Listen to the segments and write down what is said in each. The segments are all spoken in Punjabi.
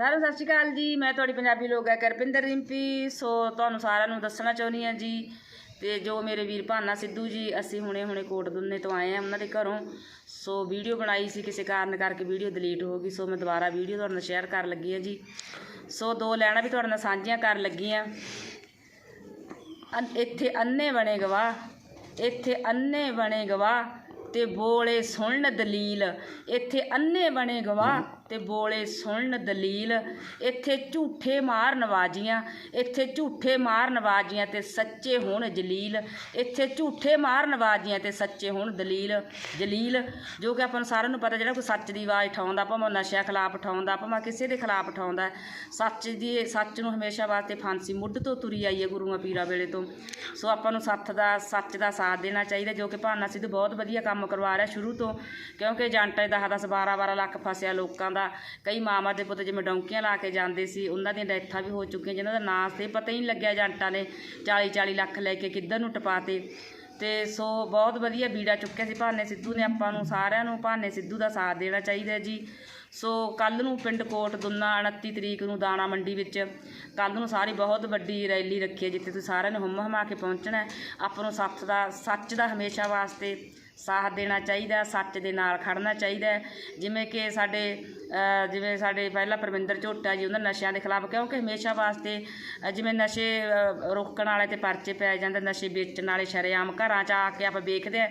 ਸਾਰਿਆਂ ਸਤਿ ਸ਼੍ਰੀ ਅਕਾਲ ਜੀ। ਮੈਂ ਤੁਹਾਡੀ ਪੰਜਾਬੀ ਲੋਕ ਹੈ ਕਰਪਿੰਦਰ ਰਿੰਪੀ। ਸੋ ਤੁਹਾਨੂੰ ਸਾਰਿਆਂ ਨੂੰ ਦੱਸਣਾ ਚਾਹੁੰਦੀ ਹਾਂ ਜੀ ਤੇ ਜੋ ਮੇਰੇ ਵੀਰ ਭਾਨਾ ਸਿੱਧੂ ਜੀ, ਅਸੀਂ ਹੁਣੇ ਹੁਣੇ ਕੋਟ ਦੁੰਨੇ ਤੋਂ ਆਏ ਆ ਉਹਨਾਂ ਦੇ ਘਰੋਂ। ਸੋ ਵੀਡੀਓ ਬਣਾਈ ਸੀ, ਕਿਸੇ ਕਾਰਨ ਕਰਕੇ ਵੀਡੀਓ ਡਿਲੀਟ ਹੋ ਗਈ। ਸੋ ਮੈਂ ਦੁਬਾਰਾ ਵੀਡੀਓ ਤੁਹਾਡੇ ਨਾਲ ਸ਼ੇਅਰ ਕਰਨ ਲੱਗੀ ਹਾਂ ਜੀ। ਸੋ ਦੋ ਲੈਣਾ ਵੀ ਤੁਹਾਡੇ ਨਾਲ ਸਾਂਝੀਆਂ ਕਰਨ ਲੱਗੀ ਹਾਂ। ਅਨ- ਇੱਥੇ ਅੰਨੇ ਬਣੇ ਗਵਾਹ, ਇੱਥੇ ਅੰਨੇ ਬਣੇ ਗਵਾ ਤੇ ਬੋਲੇ ਸੁਣਨ ਦਲੀਲ, ਇੱਥੇ ਅੰਨੇ ਬਣੇ ਗਵਾ ਤੇ ਬੋਲੇ ਸੁਣਨ ਦਲੀਲ, ਇੱਥੇ ਝੂਠੇ ਮਾਰ ਨਵਾਜੀਆਂ, ਇੱਥੇ ਝੂਠੇ ਮਾਰ ਨਵਾਜੀਆਂ ਤੇ ਸੱਚੇ ਹੋਣ ਜਲੀਲ, ਇੱਥੇ ਝੂਠੇ ਮਾਰ ਨਵਾਜੀਆਂ ਤੇ ਸੱਚੇ ਹੋਣ ਦਲੀਲ, ਜਲੀਲ, ਜੋ ਕਿ ਆਪਾਂ ਨੂੰ ਸਾਰਿਆਂ ਨੂੰ ਪਤਾ ਜਿਹੜਾ ਕੋਈ ਸੱਚ ਦੀ ਆਵਾਜ਼ ਉਠਾਉਂਦਾ, ਭਾਵੇਂ ਨਸ਼ਿਆਂ ਖਿਲਾਫ ਉਠਾਉਂਦਾ, ਭਾਵੇਂ ਕਿਸੇ ਦੇ ਖਿਲਾਫ ਉਠਾਉਂਦਾ, ਸੱਚ ਦੀ ਸੱਚ ਨੂੰ ਹਮੇਸ਼ਾ ਵਾਸਤੇ ਫਾਂਸੀ ਮੁੱਢ ਤੋਂ ਤੁਰੀ ਆਈ ਹੈ ਗੁਰੂਆਂ ਪੀਰਾਂ ਵੇਲੇ ਤੋਂ। ਸੋ ਆਪਾਂ ਨੂੰ ਸੱਥ ਦਾ, ਸੱਚ ਦਾ ਸਾਥ ਦੇਣਾ ਚਾਹੀਦਾ, ਜੋ ਕਿ ਭਾਨਾ ਸਿੱਧੂ ਬਹੁਤ ਵਧੀਆ ਕੰਮ ਕਰਵਾ ਰਿਹਾ ਸ਼ੁਰੂ ਤੋਂ, ਕਿਉਂਕਿ ਏਜੰਟ ਦਾ 10 12 12 ਲੱਖ ਫਸਿਆ ਲੋਕਾਂ ਦਾ ਕਈ ਮਾਮਾ ਦੇ ਪੁੱਤ ਜਿਵੇਂ ਡੌਂਕੀਆਂ ਲਾ ਕੇ ਜਾਂਦੇ ਸੀ, ਉਹਨਾਂ ਦੀਆਂ ਡੈਥਾਂ ਵੀ ਹੋ ਚੁੱਕੀਆਂ, ਜਿਨ੍ਹਾਂ ਦਾ ਨਾਂ ਤੇ ਪਤਾ ਹੀ ਨਹੀਂ ਲੱਗਿਆ ਏਜੰਟਾਂ ਨੇ 40 40 ਲੱਖ ਲੈ ਕੇ ਕਿੱਧਰ ਨੂੰ ਟਪਾਤੇ। ਤੇ ਸੋ ਬਹੁਤ ਵਧੀਆ ਬੀੜਾ ਚੁੱਕਿਆ ਸੀ ਭਾਨੇ ਸਿੱਧੂ ਨੇ। ਆਪਾਂ ਨੂੰ ਸਾਰਿਆਂ ਨੂੰ ਭਾਨੇ ਸਿੱਧੂ ਦਾ ਸਾਥ ਦੇਣਾ ਚਾਹੀਦਾ ਜੀ। ਸੋ ਕੱਲ ਨੂੰ ਪਿੰਡ ਕੋਟ ਦੁੰਨਾ 29 ਤਰੀਕ ਨੂੰ ਦਾਣਾ ਮੰਡੀ ਵਿੱਚ। ਕੱਲ ਨੂੰ ਸਾਰੀ ਬਹੁਤ ਵੱਡੀ ਰੈਲੀ ਰੱਖੀ ਹੈ, ਜਿੱਥੇ ਤੁਸੀਂ ਸਾਰਿਆਂ ਨੇ ਹੁੰਮ ਹਮਾ ਕੇ ਪਹੁੰਚਣਾ ਆਪਾਂ ਨੂੰ ਸੱਚ ਦਾ ਸੱਚ ਦਾ ਹਮੇਸ਼ਾ ਵਾਸਤੇ ਸਾਥ ਦੇਣਾ ਚਾਹੀਦਾ, ਸੱਚ ਦੇ ਨਾਲ ਖੜਨਾ ਚਾਹੀਦਾ ਜਿਵੇਂ ਕਿ ਸਾਡੇ ਜਿਵੇਂ ਸਾਡੇ ਪਹਿਲਾਂ ਪਰਮਿੰਦਰ ਝੋਟਾ ਜੀ, ਉਹਨਾਂ ਨਸ਼ਿਆਂ ਦੇ ਖਿਲਾਫ, ਕਿਉਂਕਿ ਹਮੇਸ਼ਾ ਵਾਸਤੇ ਜਿਵੇਂ ਨਸ਼ੇ ਰੋਕਣ ਵਾਲੇ ਤੇ ਪਰਚੇ ਪੈ ਜਾਂਦੇ, ਨਸ਼ੇ ਵੇਚਣ ਵਾਲੇ ਸ਼ਰੇਆਮ ਘਰਾਂ 'ਚ ਆ ਕੇ ਆਪਾਂ ਵੇਖਦੇ ਆ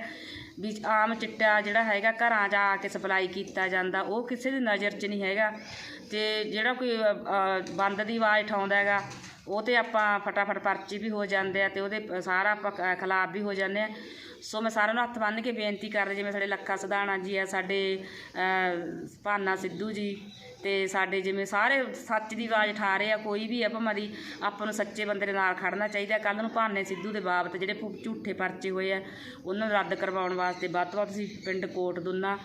ਵੀ ਆਮ ਚਿੱਟਾ ਜਿਹੜਾ ਹੈਗਾ, ਘਰਾਂ 'ਚ ਆ ਕੇ ਸਪਲਾਈ ਕੀਤਾ ਜਾਂਦਾ, ਉਹ ਕਿਸੇ ਦੀ ਨਜ਼ਰ 'ਚ ਨਹੀਂ ਹੈਗਾ। ਤੇ ਜਿਹੜਾ ਕੋਈ ਬੰਦ ਦੀ ਆਵਾਜ਼ ਉਠਾਉਂਦਾ ਹੈਗਾ ਉਹ ਤੇ ਆਪਾਂ ਫਟਾਫਟ ਪਰਚੇ ਵੀ ਹੋ ਜਾਂਦੇ ਆ ਤੇ ਉਹਦੇ ਸਾਰਾ ਆਪਾਂ ਖ- ਖਿਲਾਫ ਵੀ ਹੋ ਜਾਂਦੇ ਆ। ਸੋ ਮੈਂ ਸਾਰਿਆਂ ਨੂੰ ਹੱਥ ਬੰਨ੍ਹ ਕੇ ਬੇਨਤੀ ਕਰਦੀ ਜਿਵੇਂ ਸਾਡੇ ਲੱਖਾ ਸਧਾਣਾ ਜੀ ਆ, ਸਾਡੇ ਭਾਨਾ ਸਿੱਧੂ ਜੀ ਤੇ ਸਾਡੇ ਜਿਵੇਂ ਸਾਰੇ ਸੱਚ ਦੀ ਆਵਾਜ਼ ਉਠਾ ਰਹੇ ਆ, ਕੋਈ ਵੀ ਆ ਭਾਵੇਂ ਦੀ, ਆਪਾਂ ਨੂੰ ਸੱਚੇ ਬੰਦੇ ਦੇ ਨਾਲ ਖੜਨਾ ਚਾਹੀਦਾ। ਕੱਲ ਨੂੰ ਭਾਨੇ ਸਿੱਧੂ ਦੇ ਬਾਬਤ ਜਿਹੜੇ ਝੂਠੇ ਪਰਚੇ ਹੋਏ ਆ, ਉਹਨਾਂ ਨੂੰ ਰੱਦ ਕਰਵਾਉਣ ਵਾਸਤੇ ਵੱਧ ਤੋਂ ਵੱਧ ਤੁਸੀਂ ਪਿੰਡ ਕੋਟ ਦੁੰਨਾ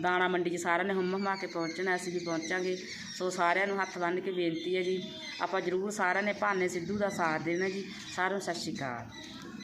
ਦਾਣਾ ਮੰਡੀ 'ਚ ਸਾਰਿਆਂ ਨੇ ਹੁੰਮ ਹਮਾ ਕੇ ਪਹੁੰਚਣਾ, ਅਸੀਂ ਵੀ ਪਹੁੰਚਾਂਗੇ। ਸੋ ਸਾਰਿਆਂ ਨੂੰ ਹੱਥ ਬੰਨ੍ਹ ਕੇ ਬੇਨਤੀ ਹੈ ਜੀ, ਆਪਾਂ ਜ਼ਰੂਰ ਸਾਰਿਆਂ ਨੇ ਭਾਨੇ ਸਿੱਧੂ ਦਾ ਸਾਥ ਦੇਣਾ ਜੀ। ਸਾਰਿਆਂ ਨੂੰ ਸਤਿ ਸ਼੍ਰੀ ਅਕਾਲ।